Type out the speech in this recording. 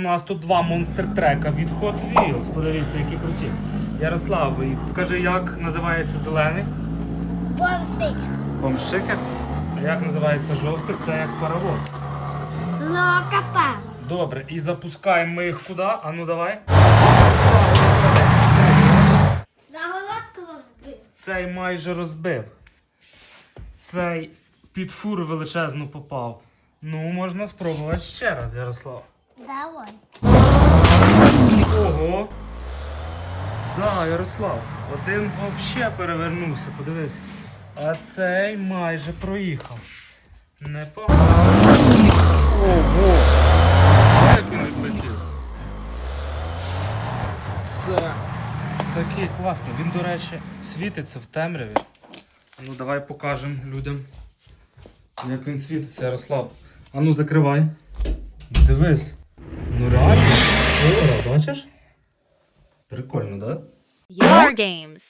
нас тут два монстр трека від Hot Wheels. Подивіться, які круті. Ярослав, покажи, як називається зелений. Бомсик. Помшики. А як називається жовтий? Це як паровоз. Локапа. Добре, і запускаємо ми їх куди? А ну давай. Розбив. Цей майже розбив. Цей під фуру величезну попав. Ну, можна спробувати ще раз, Ярослав. Давай. Ого. Да, Ярослав. Один взагалі перевернувся, подивись. А цей майже проїхав. Непогано. Ого. Як він відлетів? Це такий класний. Він, до речі, світиться в темряві. Ну, давай покажемо людям, як він світиться, Ярослав. А ну закривай. Дивись. Ну реально. О, бачиш? Прикольно, да? Your games.